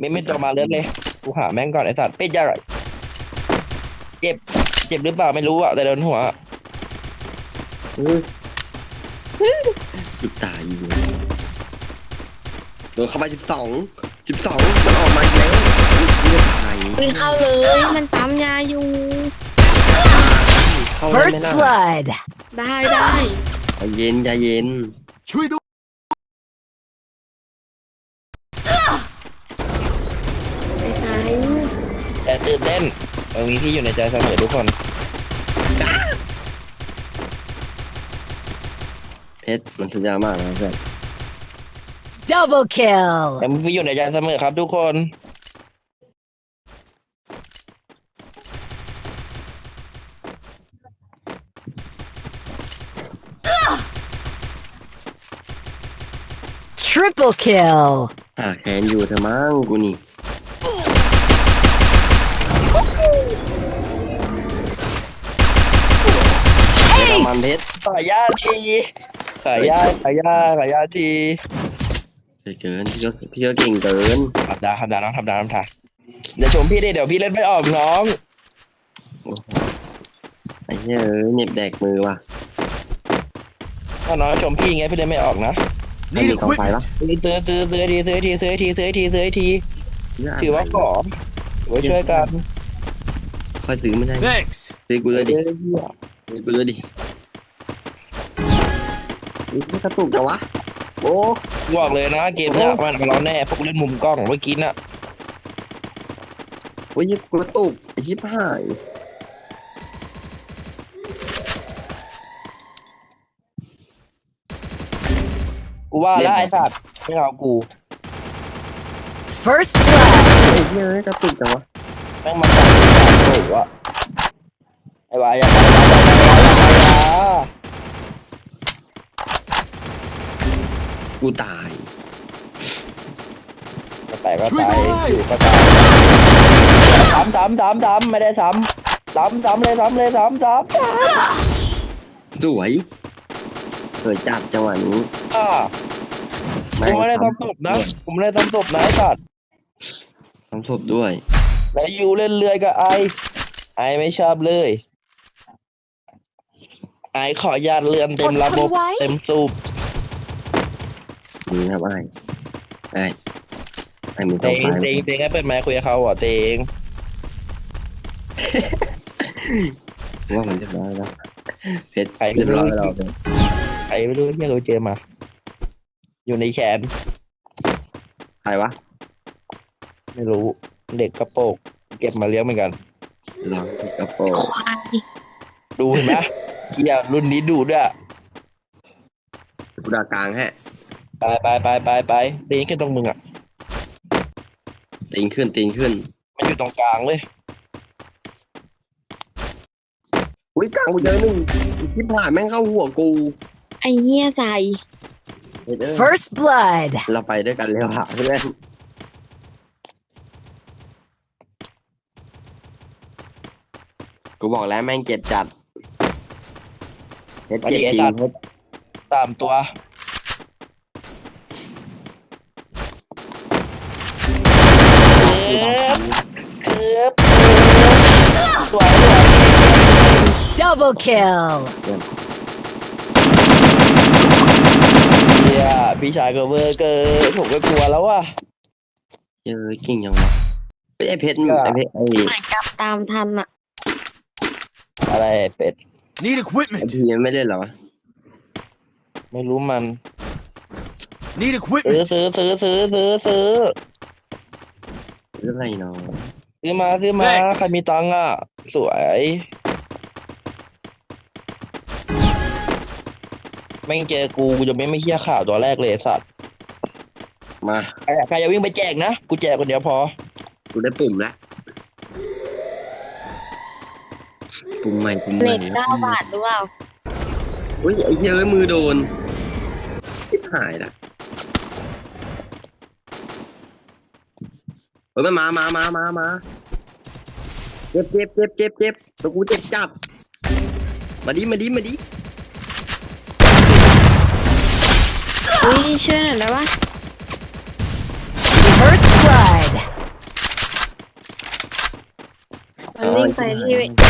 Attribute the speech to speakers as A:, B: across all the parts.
A: ไม่ไม่ตัวมาเลือดเลย กูหาแม่งก่อนไอ้สัตว์เป็ดยากอะเจ็บ เจ็บหรือเปล่าไม่รู้อะแต่โดนหัวอะ
B: สุดตายอยู่โดนเข้าไปสิบสองสิบสองมันออกมาอีกแล้วอุ๊ยเลือดตาย
C: วิ่งเข้าเลยมันปั๊มยาอยู่
B: เข้าได้ไหม
D: First
B: ล่ะ
D: blood.
C: ได้ได้
B: ใจเย็นใจเย็น
E: ช่วยด้วย
C: ไอ้สาย
A: แต่ตื่นเต้ นยังมีพี่อยู่ในใจเสมอทุกคน
B: เพชรมันสุดยอดมากนะเพื่อน
D: Double kill.
A: ยังมีพี่อยู่ในใจเสมอครับทุกคน
D: Triple kill.
B: หาแขนอยู่เธอมั้งกูนี่ มันเพชร
A: ขายาทีขายาขายาขายาที
B: เจ๋งเกินพี่ก็พี่ก็เก่งเกิน
A: ทำดาทำดาน้องทำดาทำดาเดี๋ยวชมพี่ดิเดี๋ยวพี่เล่นไม่ออกน้อง
B: โอ้โหไอ้เหี้ยเอ้ยเหน็บแดกมือว่ะ
A: ถ้าน้องชมพี่ไงพี่เล่นไม่ออกนะ
B: ใครมีกองไฟปะ
A: ซื้อซื้อซื้อซื้อทีซื้อทีซื้อทีซื้อทีซื้อทีถือว่าขอไว้ช่วยกัน
B: ค่อยซื้อไม่ได้
E: thanks
B: ซื้อกูเลยดิ
A: เออเหี้ย
B: ซื้อกูเลยดิ อุ๊ยกระตุกจังวะ โอ้
A: บอกเลยนะเกมเนี้ยมันเราแน่พวกเล่นมุมกล้องเมื่อกี้น่ะ
B: โอ้ยกระตุกไอ้ชิบหาย
A: กูว่าแล้วไอ้สัตว์ไม่เอากู
D: First blood.
B: ไอ้เหี้ยเอ้ยกระตุกจังวะ
A: แม่งมาจับกูจับกูอะไอ้วายอย่าไปอย่าไปอย่าไปอย่า
B: กูตาย
A: ไปก็ตายอยู่ก็ตายซ้ำซ้ำซ้ำซ้ำไม่ได้ซ้ำซ้ำซ้ำเลยซ้ำเลยซ้ำซ้ำ
B: สวย สวยจัดจังหวะนี้
A: อ่ากูไม่ได้ทำศพนะกูไม่ได้ทำศพนะไอ้สัตว์
B: ทำศพด้วย
A: แล้วยูเล่นเลื่อยกับไอ ไอไม่ชอบเลย ไอขอญาตเลื่อนเต็มระบบ
D: อดทนไว้
A: เต็มสูบ
B: นี่ครับไอ้ไอ้ไอ้มึง
A: เต
B: ต้อง
A: ง
B: ไป
A: เตงเตงให้เปิดไมค์คุยกับเขาเหรอเตง
B: ว่ามันจะร้อยแล้วเพชร
A: ใคร
B: เรียบร้อยแล้ว
A: ใครไม่รู้ที่เราเจอมา อยู่ในแขน
B: ใครวะ
A: ไม่รู้ เด็กกระโปรงเก็บมาเลี้ยงเหมือนกัน
B: ลองที่กระโปรง
C: ควาย
A: ดูเห็นไหมเกียร์รุ่นนี้ดูด้วย
B: กูดากลางฮะ
A: ไปไปไปไปไปตีนขึ้นตรงมึงอะ
B: ตีนขึ้นตีนขึ้น
A: มันอยู่ตรงกลางเลย
B: อุ้ยกลางกูเจอหนึ่งที่ผ่านแม่งเข้าหัวกู
C: ไอ้เหี้ยใส่
B: เฮ้ยเอ้ย
D: First blood.
B: เราไปด้วยกันเลยว่ะเพื่อนกูบอกแล้วแม่งเจ็บจัดเพชร
A: วัน
B: เจ็บ
A: นี้ไอ้
B: จริ
A: สั
B: ง
A: ตว์สามตัว เกือคือสวยสวย
D: Double kill.
A: เฮียพี่ชายก็เวอร์เกินผมก็กลัวแล้วว่ะ
B: เยอะเก่งยังวะไอเพชร
A: ก็
B: ไอเพชรไอ้
C: เหมือนกับตามทันอะ
A: อะไรเป็ด
E: need
B: ไอ
E: equipment
B: พีมันไม่เล่นเหรอวะ
A: ไม่รู้มัน
E: need
A: เอ
E: equipment
A: ซื้อซื้อซื้อซื้อซื้อ
B: เรื่องอะไรเนาะ
A: ซื้อมาซื้อมา
E: Thanks
A: ใครมีตังค์อะ สวยแม่งเจอกูกูจะไม่ไม่เชี่ยข่าวตัวแรกเลยไอ้สัตว์
B: มา
A: ใครใครจะวิ่งไปแจกนะ กูแจกคนเดียวพอ
B: กูได้ปุ่มแล้วปุ่มใหม่ปุ่มให
C: เน็
B: ม่
C: ตเก้าบาทหรือเปล่า
B: อุ้ยไอ้เหี้ยเอ้ยมือโดนทิบหายละ ฮ้ยมัมามามามามาเจ็บเจ็บเจ็บเจ็บเจ็บตัวกูเจ็บจัดมาดิมาดิมาดิ
C: อุ้ยช่อหน่อยได้ปะ
D: First blood มั
C: นวิ่งไปที่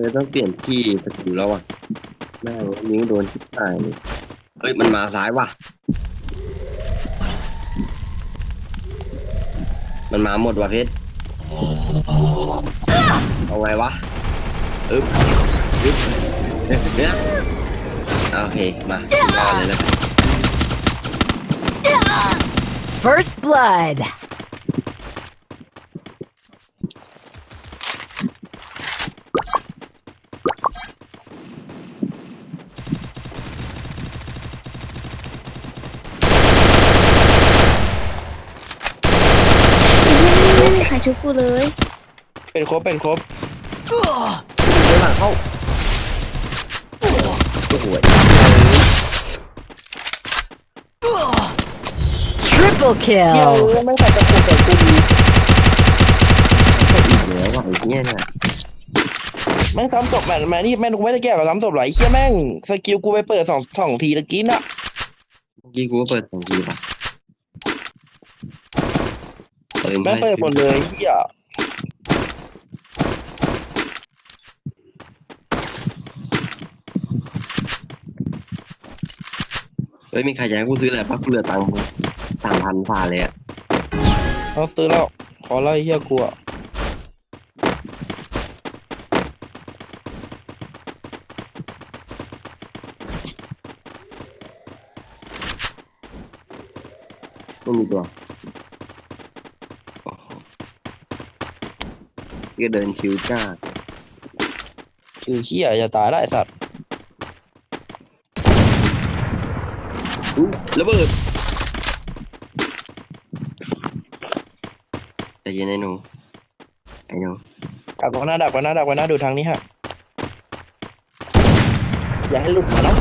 B: เลยต้องเปลี่ยนที่สกิลแล้วอะแม่งนิ้วโดนทิ่ตายเลยเฮ้ย มันมาซ้ายว่ะ มันมาหมดว่ะเพชรเอาไงวะอึ๊บอึ๊บเนี่ยโอเค มารอเลยแล้วกัน
D: First blood.
C: ไม่มีใครชุบกูเลย
A: เป็นครบเป็นครบ
B: เดี๋ยวหลังเข้าโอ้โห
D: Triple
A: เที่ยว
D: kill.
A: ไม่ใส่ตะกุกแต่กูดี
B: อีกแล้วว่ะไอ้เนี่ยเนี่ย
A: แม่งซ้ำศพแม่งแม่งนี่แม่งกูไม่ได้แก้แบบซ้ำศพหรอกไอ้เหี้ยแม่งสกิลกูไปเปิดสองสองทีตะกี้น่ะ
B: เมื่อกี้กูก็เปิดสองทีป่ะ เปิด
A: แม่งเปิดหมดเลยไอ้เหี้ย
B: เฮ้ยมีใครอยากให้กูซื้ออะไรปะกูเหลือตังค์สามพันฝ่าเลยอะ
A: เอาซื้อแล้ว ขอไล่เหี้ยกูอะ
B: ไม่มีตัวโอ้โห ก็เดินคิวจ้า
A: คือเหี้ยอย่าตายได้ไอ้สัตว์
B: อู้ระเบิดใจเย็นไอ้หนูไอ้หนู
A: ดักไว้หน้าดักไว้หน้าดักไว้หน้าดูทางนี้ฮะอย่าให้หลุดมานะ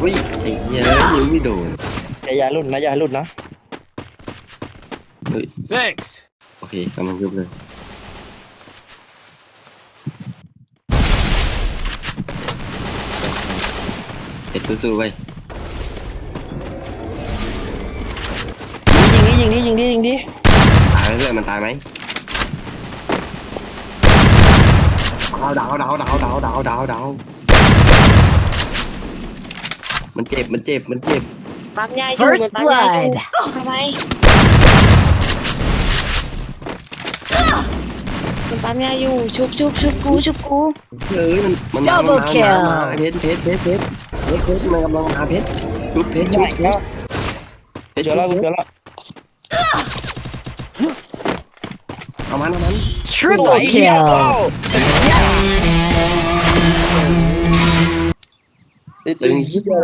B: อุ้ยไอ้เหี้ยยิงไม่โดน
A: อย่าอย่าหลุดนะอย่าให้หลุดนะ
B: เฮ้ย
E: Thanks.
B: โอเคกำลังยุบเลย สู้ๆไว้ยิ
A: งดิยิงดิยิงดิยิงดิ
B: ตายเรื่อยมันตายไหมเอาดาวดาวดาวดาวดาวดาวดาวมันเจ็บมันเจ็บมันเจ็บ
C: ปั๊มยายู่
D: First
C: มันา blood ยทำไมมันปั๊มยาอยู่ชุบชุบชุบกูชุบกู
B: เอ้ยมันมัน
D: Double kill
B: มาเพชรเพชรเพชรเพชร เพชรเพชรมันกำลังมาเพชรชุบเพชรชุบเพชรเพชร
A: เจอแล้ว
B: ชุบ
A: เจอแล้ว
B: เอามันเอามัน
D: Triple kill.
A: ตึง